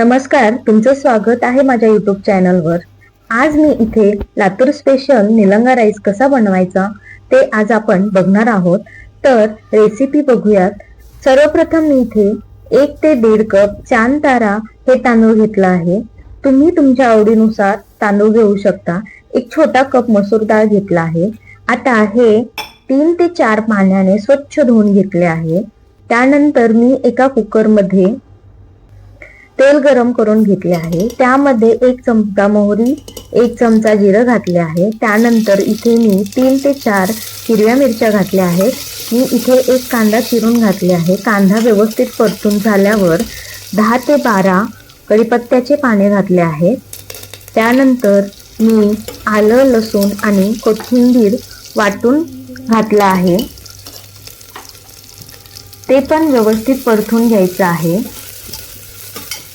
नमस्कार तुमचं स्वागत आहे माझ्या युट्यूब चॅनलवर आज मी इथे लातूर स्पेशल निलंगा राईस कसा बनवायचा ते आज आपण बघणार आहोत. तर रेसिपी बघूयात. सर्वप्रथम मी इथे एक ते दीड कप चांद तारा हे तांदूळ घेतला आहे. तुम्ही तुमच्या आवडीनुसार तांदूळ घेऊ शकता. एक छोटा कप मसूर डाळ घेतला आहे. आता हे तीन ते चार पाण्याने स्वच्छ धुवून घेतले आहे. त्यानंतर मी एका कुकरमध्ये तेल गरम करून घेतले आहे. त्यामध्ये एक चमचा मोहरी एक चमचा जिरं घातले आहे. त्यानंतर इथे मी तीन ते चार हिरव्या मिरच्या घातल्या आहेत. मी इथे एक कांदा चिरून घातले आहे. कांदा व्यवस्थित परतून झाल्यावर दहा ते बारा कढीपत्त्याचे पाने घातले आहेत. त्यानंतर मी आलं लसूण आणि कोथिंबीर वाटून घातलं आहे. ते पण व्यवस्थित परतून घ्यायचं आहे.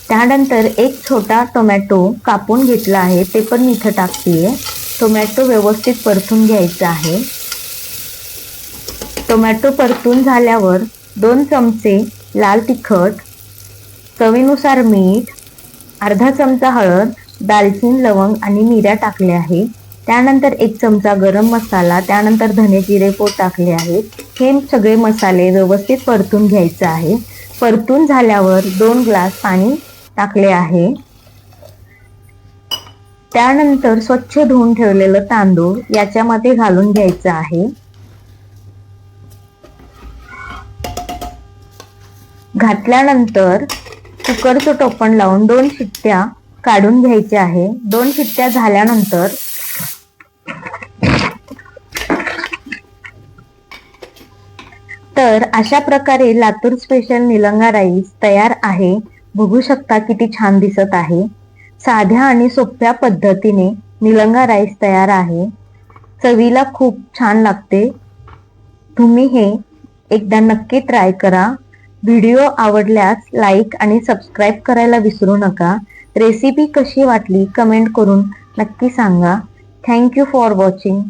त्यानंतर एक छोटा टोमॅटो कापून घेतला आहे ते पण मी इथं टाकते टोमॅटो व्यवस्थित परतून घ्यायचा आहे. टोमॅटो परतून झाल्यावर दोन चमचे लाल तिखट चवीनुसार मीठ अर्धा चमचा हळद दालचीन लवंग आणि मिऱ्या टाकल्या आहे. त्यानंतर एक चमचा गरम मसाला त्यानंतर धने जिरे पोट टाकले आहेत हे सगळे मसाले व्यवस्थित परतून घ्यायचं आहे. परतून झाल्यावर दोन ग्लास पाणी टाकले आहे. त्यानंतर स्वच्छ धुवून ठेवलेलं तांदूळ याच्यामध्ये घालून घ्यायचं आहे. घातल्यानंतर कुकरचं टोपण लावून दोन शिट्ट्या काढून घ्यायच्या आहे. दोन शिट्ट्या झाल्यानंतर तर अशा प्रकारे लातूर स्पेशल निलंगा राईस तयार आहे. बघू शकता किती छान दिसत आहे. साध्या आणि सोप्या पद्धतीने निलंगा राईस तयार आहे. चवीला खूप छान लागते. तुम्ही हे एकदा नक्की ट्राय करा. व्हिडिओ आवडल्यास लाईक आणि सबस्क्राईब करायला विसरू नका. रेसिपी कशी वाटली कमेंट करून नक्की सांगा. Thank you for watching.